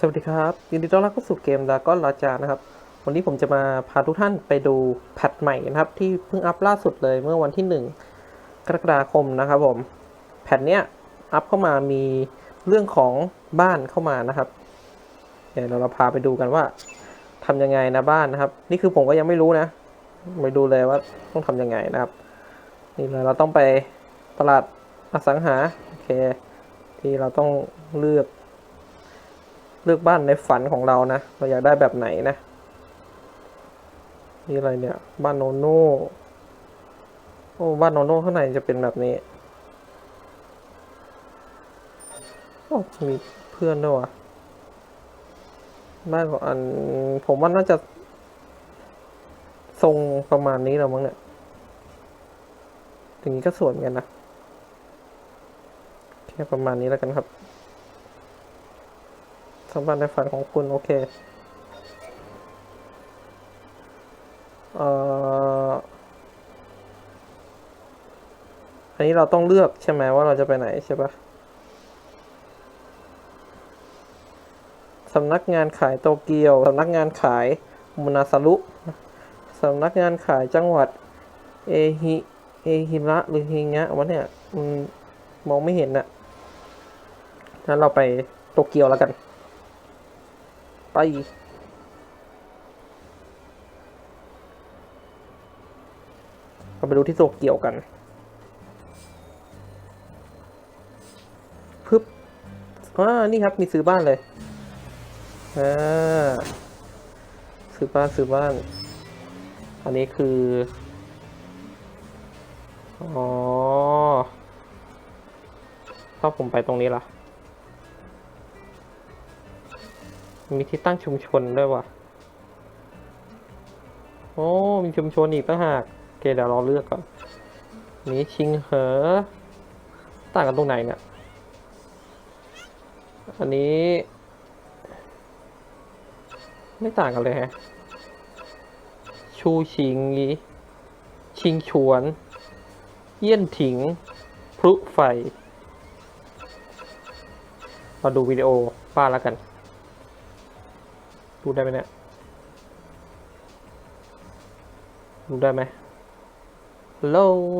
สวัสดีครับ ยินดีต้อนรับเข้าสู่เกมดากอนลาจานะครับ วันนี้ผมจะมาพาทุกท่านไปดูแพทใหม่นะครับ ที่เพิ่งอัพล่าสุดเลยเมื่อวันที่ 1 กรกฎาคมนะครับผม แพทเนี้ยอัพเข้ามามีเรื่องของบ้านเข้ามานะครับ เดี๋ยวเราพาไปดูกันว่าทำยังไงนะบ้านนะครับ นี่คือผมก็ยังไม่รู้นะไปดูเลยว่าต้องทำยังไงนะครับ นี่เลยเราต้องไปตลาดอสังหาโอเค ที่เราต้องเลือก เลือกบ้านในฝันของเรานะ เราอยากได้แบบไหนนะ นี่อะไรเนี่ย บ้านโนโน่โอ้บ้านโนโน่ข้างในจะเป็นแบบนี้โอ้มีเพื่อนด้วยวะบ้านของอัน ผมว่าน่าจะ ทรงประมาณนี้แล้วมั้งเนี่ยอย่างนี้ก็สวยเหมือนกันนะแค่ประมาณนี้แล้วกันครับ สมบัติในฝันของคุณ โอเค เอ่อ อันนี้เราต้องเลือกใช่ไหมว่าเราจะไปไหนใช่ปะสำนักงานขายโตเกียว สำนักงานขายมุนาซารุสำนักงานขายจังหวัด เอฮิเอฮิระหรือฮิงะวะเนี่ยมองไม่เห็นน่ะงั้นเราไปโตเกียวแล้วกัน ไปเราไปดูที่โตเกี่ยวกันพึบอ่านี่ครับ มีซื้อบ้านเลย อ่า ซื้อบ้านซื้อบ้าน อันนี้คือ อ๋อถ้าผมไปตรงนี้ล่ะ มีที่ตั้งชุมชนด้วยว่ะ โอ้ มีชุมชนอีกต่างหากโอเคเดี๋ยวเราเลือกก่อน นี้ชิงเหอ ต่างกันตรงไหนเนี่ย อันนี้ ไม่ต่างกันเลยฮะ ชูชิงยีชิงฉวน เยี่ยนถิง พลุไฟ มาดูวิดีโอป้าแล้วกัน ดูได้ไหมเนี่ยดูได้ไหมฮัลโหล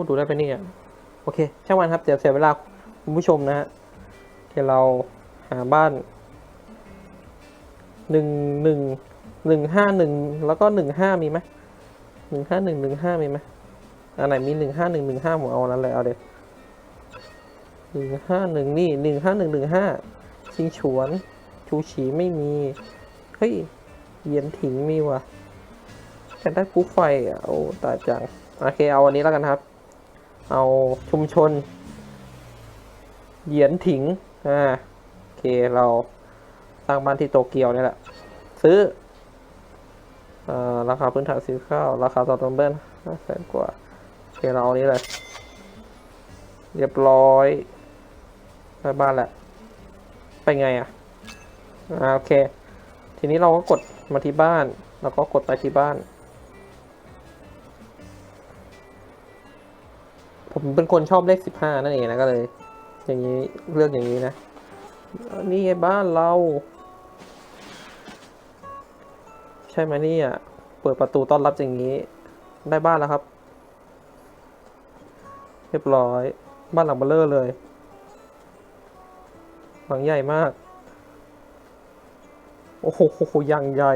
ดูได้ไหมเนี่ยโอเค ช่างมันครับเดี๋ยวเสียเวลาคุณผู้ชมนะฮะเดี๋ยวเราหาบ้านหนึ่งหนึ่งหนึ่งห้าหนึ่งแล้วก็หนึ่งห้ามีไหมหนึ่งห้าหนึ่งหนึ่งห้ามีไหมอันไหนมีหนึ่งห้าหนึ่งหนึ่งห้าผมเอาอันนั้นเลยเอาเด็ดหนึ่งห้าหนึ่งนี่หนึ่งห้าหนึ่งหนึ่งห้าชิงฉวน ชูฉีไม่มี เฮ้ยเหยียนถิงมีวะแต่ได้ปุ๊บไฟอะโอ้ตายจัง โอเค เอาอันนี้แล้วกันครับ เอาชุมชน เหยียนถิง อ่า โอเค เราสร้างบ้านที่โตเกียวนี่แหละ ซื้ออ่อราคาพื้นฐานซื้อข้าว ราคาต่อต้นเบิ้ลห้าแสนกว่า โอเค เราเอานี้เลย เรียบร้อยได้บ้านแหละ ไปไงอะ อ่า โอเค ทีนี้เราก็กดมาที่บ้าน แล้วก็กดไปที่บ้าน ผมเป็นคนชอบเลขสิบห้านั่นเองนะก็เลย อย่างนี้เลือกอย่างนี้นะ นี่ไงบ้านเรา ใช่ไหมนี่ยเปิดประตูต้อนรับอย่างนี้ ได้บ้านแล้วครับ เรียบร้อย บ้านหลังเบลเลอร์เลย หลังใหญ่มาก โอ้โหโหโหยังใหญ่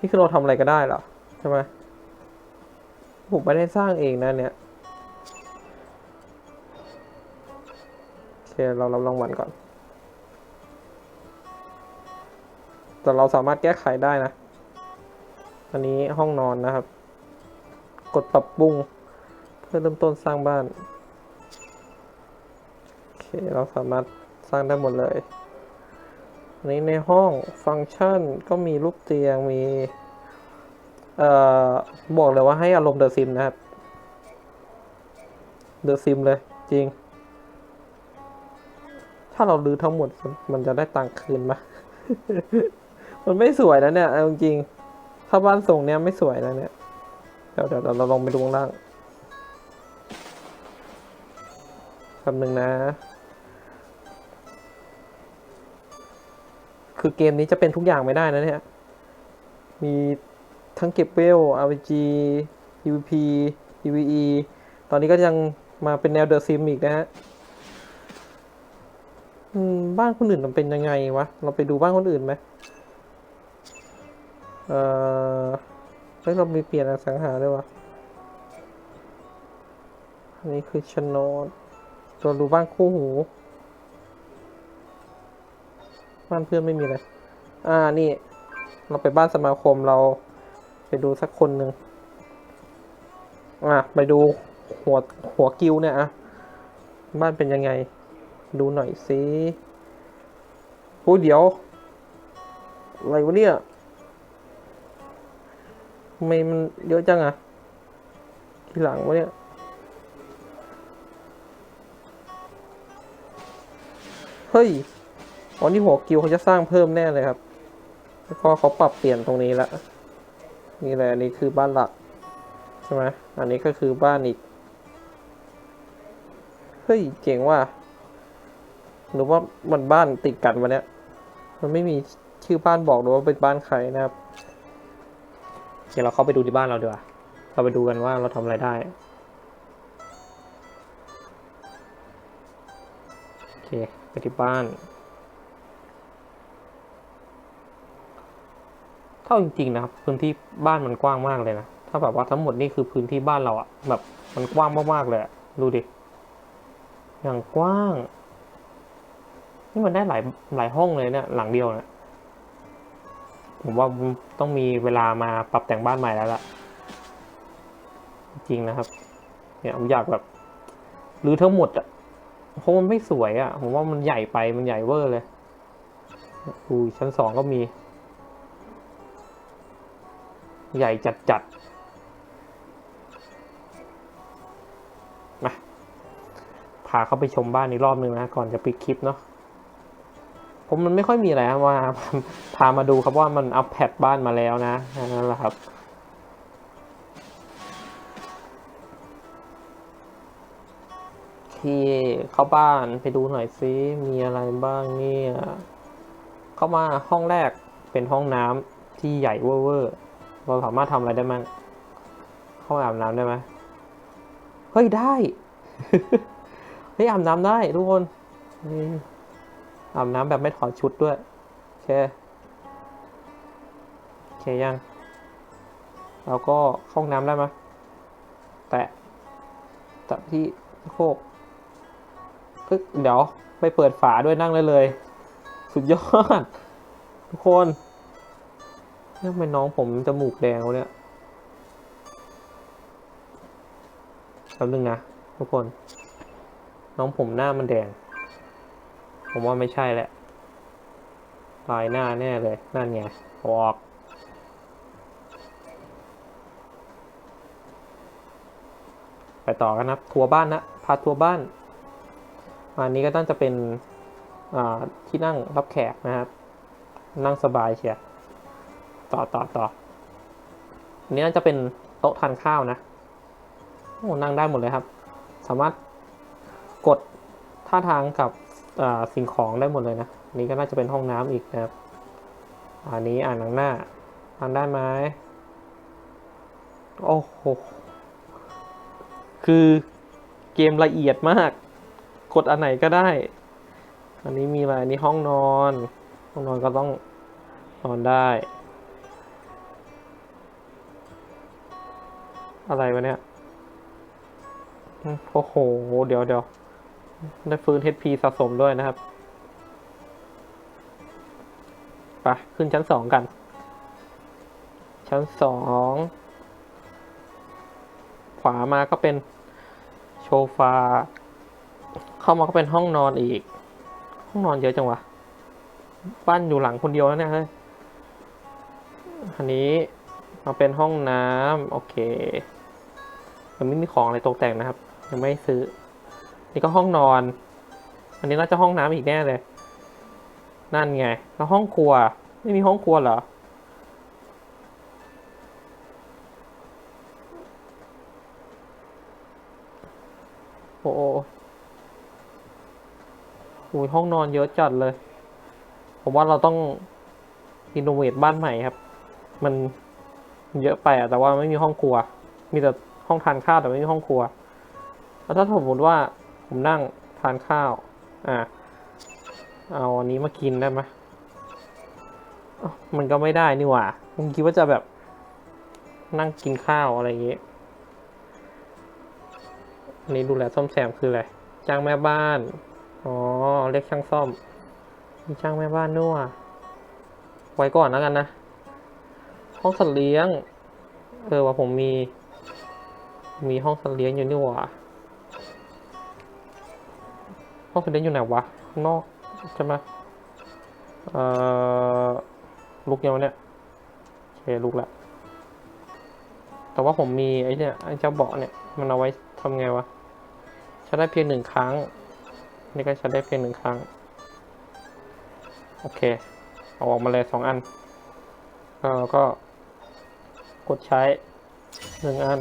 นี่คือเราทำอะไรก็ได้เหรอ ใช่ไหมผมไม่ได้สร้างเองนะเนี่ยโอเคเรารับรางวัลก่อน แต่เราสามารถแก้ไขได้นะ อันนี้ห้องนอนนะครับ กดปรับปรุง เพื่อเริ่มต้นสร้างบ้าน โอเค เราสามารถสร้างได้หมดเลย อันนี้ในห้องฟังก์ชันก็มีรูปเตียงมี เอ่อ บอกเลยว่าให้อารมณ์เดอะซิมนะครับ เดอะซิมเลยจริง ถ้าเราลื้อทั้งหมดมันจะได้ตังค์คืนปะมันไม่สวยนะเนี่ยเอาจริง ถ้าบ้านทรงเนี้ยไม่สวยนะเนี่ย เดี๋ยวเดี๋ยวเราลองไปดูข้างล่างคำหนึ่งนะ คือเกมนี้จะเป็นทุกอย่างไม่ได้นะเนี่ย มีทั้งเก็บเวล RPG PVP PVE ตอนนี้ก็ยังมาเป็นแนวเดอะซิมอีกนะฮะบ้านคนอื่นมันเป็นยังไงวะ เราไปดูบ้านคนอื่นไหมเออเฮ้ยเรามีเปลี่ยนอสังหาด้วยวะอันนี้คือชโนดตัวดูบ้านคู่หู บ้านเพื่อนไม่มีเลยอ่านี่ เราไปบ้านสมาคมเราไปดูสักคนหนึ่งอะไปดูหัวหัวกิวเนี่ยอะบ้านเป็นยังไง ดูหน่อยสิโอ้ยเดี๋ยว อะไรวะเนี่ยทำไมมันเยอะจังอะทีหลังวะเนี่ยเฮ้ย อ๋อนี่หัวกิวเขาจะสร้างเพิ่มแน่เลยครับ แล้วก็เขาปรับเปลี่ยนตรงนี้ละนี่แหละอันนี้คือบ้านหลักใช่ไหมอันนี้ก็คือบ้านอีก เฮ้ยเจ๋งว่ะหรือว่ามันบ้านติดกันวะเนี่ยมันไม่มีชื่อบ้านบอกด้วยว่าเป็นบ้านใครนะครับเดี๋ยวเราเข้าไปดูที่บ้านเราดีกว่า เราไปดูกันว่าเราทำอะไรได้โอเคไปที่บ้าน เท่าจริงๆนะครับพื้นที่บ้านมันกว้างมากเลยนะถ้าแบบว่าทั้งหมดนี่คือพื้นที่บ้านเราอะแบบมันกว้างมากๆเลยดูดิอย่างกว้าง นี่มันได้หลายหลายห้องเลยเนี่ยหลังเดียวนะผมว่าต้องมีเวลามาปรับแต่งบ้านใหม่แล้วล่ะ จริงนะครับ เนี่ยผมอยากแบบหรือทั้งหมดอะเพราะมันไม่สวยอะผมว่ามันใหญ่ไปมันใหญ่เวอร์เลยอูชั้นสองก็มี ใหญ่จัดจัดๆมาพาเข้าไปชมบ้านอีกรอบนึงนะ ก่อนจะปิดคลิปเนาะผมมันไม่ค่อยมีอะไรครับว่าพามาดูครับว่ามันอัปแพดบ้านมาแล้วนะนั่นแหละครับที่เข้าบ้านไปดูหน่อยซิมีอะไรบ้างเนี่ยเข้ามาห้องแรกเป็นห้องน้ำที่ใหญ่เวอร์ เราสามารถทำอะไรได้มั้งเข้าอาบน้ำได้ไหมเฮ้ยได้ เฮ้ยอาบน้ำได้ทุกคนนี่อาบน้ำแบบไม่ถอดชุดด้วยโอเคโอเคยังแล้วก็เข้าห้องน้ำได้ไหมแตะแตะที่โคกปึ๊กเดี๋ยวไปเปิดฝาด้วยนั่งเลยเลย สุดยอด ทุกคน ทำไมน้องผมจมูกแดงวะเนี่ยแป๊บนึงนะทุกคน น้องผมหน้ามันแดง ผมว่าไม่ใช่แหละลายหน้าแน่เลย นั่นไงออกไปต่อกันนะทัวร์บ้านนะพาทัวร์บ้าน อันนี้ก็น่าจะเป็นที่นั่งรับแขกนะครับ นั่งสบายเชียร์ ต่อต่อต่ออันนี้น่าจะเป็นโต๊ะทานข้าวนะโอ้นั่งได้หมดเลยครับ สามารถกดท่าทางกับสิ่งของได้หมดเลยนะนนี้ก็น่าจะเป็นห้องน้ำอีกนะครับ อันนี้อ่านหนังหน้าทานได้ไหมโอ้โห คือเกมละเอียดมาก กดอันไหนก็ได้ อันนี้มีอะไร อันนี้ห้องนอน ห้องนอนก็ต้องนอนได้ อะไรวะเนี่ย โอ้โห เดี๋ยวเดี๋ยวได้ฟื้น HP สะสมด้วยนะครับ ไป ขึ้นชั้นสองกัน ชั้นสอง ขวามาก็เป็นโซฟา เข้ามาก็เป็นห้องนอนอีก ห้องนอนเยอะจังวะ บ้านอยู่หลังคนเดียวแล้วเนี่ยเฮ้ย อันนี้ มาเป็นห้องน้ำโอเคยังไม่มีของอะไรตกแต่งนะครับ ยังไม่ซื้อ นี่ก็ห้องนอน อันนี้น่าจะห้องน้ำอีกแน่เลย นั่นไง แล้วห้องครัว ไม่มีห้องครัวเหรอโอ้โหห้องนอนเยอะจัดเลย ผมว่าเราต้องรีโนเวทบ้านใหม่ครับ มัน เยอะไปอะแต่ว่าไม่มีห้องครัว มีแต่ห้องทานข้าวแต่ไม่มีห้องครัว แล้วถ้าสมมติว่าผมนั่งทานข้าว อ่าเอาอันนี้มากินได้ไหมมันก็ไม่ได้นี่หว่าผมคิดว่าจะแบบนั่งกินข้าวอะไรอย่างเงี้ยอันนี้ดูแลซ่อมแซมคืออะไรจ้างแม่บ้าน อ๋อ เรียกช่างซ่อม มีจ้างแม่บ้านด้วยว่ะไว้ก่อนแล้วกันนะ ห้องสัตว์เลี้ยง เออว่าผมมี มีห้องสัตว์เลี้ยงอยู่นี่หว่าห้องสัตว์เลี้ยงอยู่ไหนวะนอกใช่ไหมเอ่อลุกยังวะเนี่ยโอเคลุกแล้วแต่ว่าผมมีไอ้เนี่ยไอ้เจ้าเบาะเนี่ยมันเอาไว้ทำไงวะใช้ได้เพียงหนึ่งครั้งนี่ก็ใช้ได้เพียงหนึ่งครั้งโอเค เอาออกมาเลยสองอันแล้วก็ ดใช้หนึ่งอัน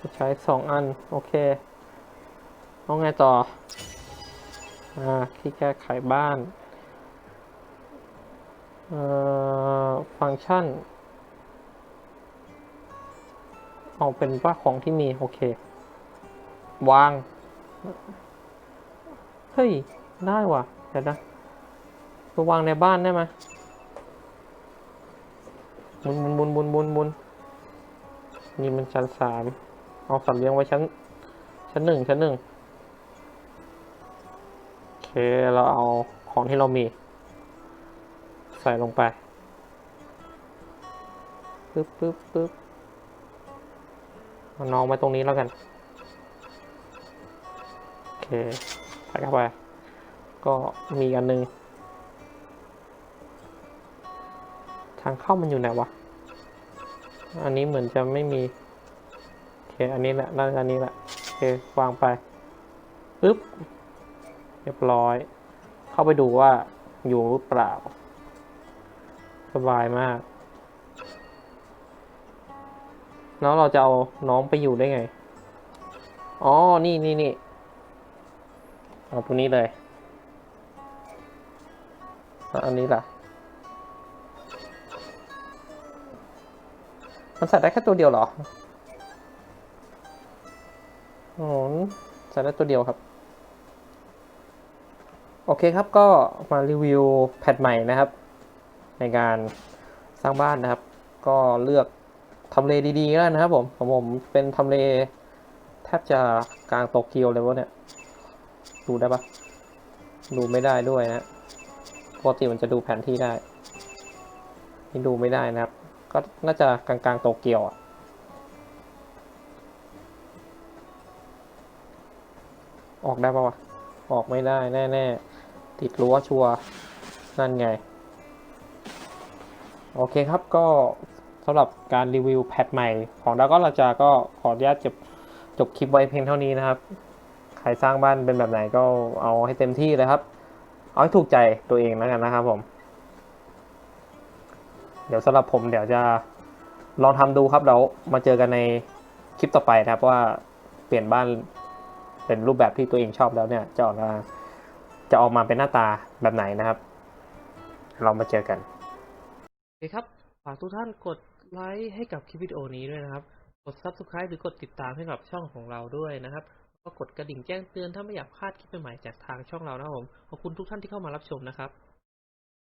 กดใช้สองอัน โอเคเอาไงต่อ อ่าที่แก้ไขบ้าน เอ่อ ฟังก์ชัน เอาเป็นว่าของที่มี โอเค วาง เฮ้ย ได้ว่ะ เดี๋ยวนะไปวางในบ้านได้ไหมบุนบุนบุนบุนบุนบุน นี่มันชั้นสามเอาสัตว์เลี้ยงไว้ชั้น ชั้นหนึ่งชั้นหนึ่งโอเค เราเอาของที่เรามี ใส่ลงไปปึ๊บปึ๊บปึ๊บเอาน้องไว้ตรงนี้แล้วกัน โอเคใส่เข้าไป ก็มีอันนึง ทางเข้ามันอยู่ไหนวะ อันนี้เหมือนจะไม่มีโอเคอันนี้แหละด้านอันนี้แหละโอเควางไปปึ๊บเรียบร้อย เข้าไปดูว่าอยู่หรือเปล่า สบายมาก แล้วเราจะเอาน้องไปอยู่ได้ไง อ๋อ นี่นี่นี่เอาตัวนี้เลย อันนี้ล่ะ มันใส่ได้แค่ตัวเดียวเหรออ๋อใส่ได้ตัวเดียวครับ โอเคครับก็มารีวิวแพทใหม่นะครับ ในการสร้างบ้านนะครับ ก็เลือกทำเลดีๆแล้วนะครับผมของผมเป็นทำเลแทบจะกลางโตเกียวเลยวะเนี่ย ดูได้ปะดูไม่ได้ด้วยนะปกติมันจะดูแผนที่ได้ นี่ดูไม่ได้นะครับ ก็น่าจะกลางๆโตเกียวอะออกได้ปะวะ ออกไม่ได้แน่ๆ ติดรั้วชัวร์นั่นไง โอเคครับก็สำหรับการรีวิวแพทใหม่ของดาก็ราจาก็ขออนุญาตจบจบคลิปไว้เพียงเท่านี้นะครับ ใครสร้างบ้านเป็นแบบไหนก็เอาให้เต็มที่เลยครับ เอาให้ถูกใจตัวเองแล้วกันนะครับผม เดี๋ยวสำหรับผมเดี๋ยวจะลองทำดูครับแล้วมาเจอกันในคลิปต่อไปนะครับว่าเปลี่ยนบ้านเป็นรูปแบบที่ตัวเองชอบแล้วเนี่ยจะออกมาจะออกมาเป็นหน้าตาแบบไหนนะครับ เรามาเจอกันโอเคครับฝากทุกท่านกดไลค์ให้กับคลิปวิดีโอนี้ด้วยนะครับ กด Subscribe หรือกดติดตามให้กับช่องของเราด้วยนะครับแล้วก็กดกระดิ่งแจ้งเตือนถ้าไม่อยากพลาดคลิปใหม่ๆจากทางช่องเรานะครับผมขอบคุณทุกท่านที่เข้ามารับชมนะครับ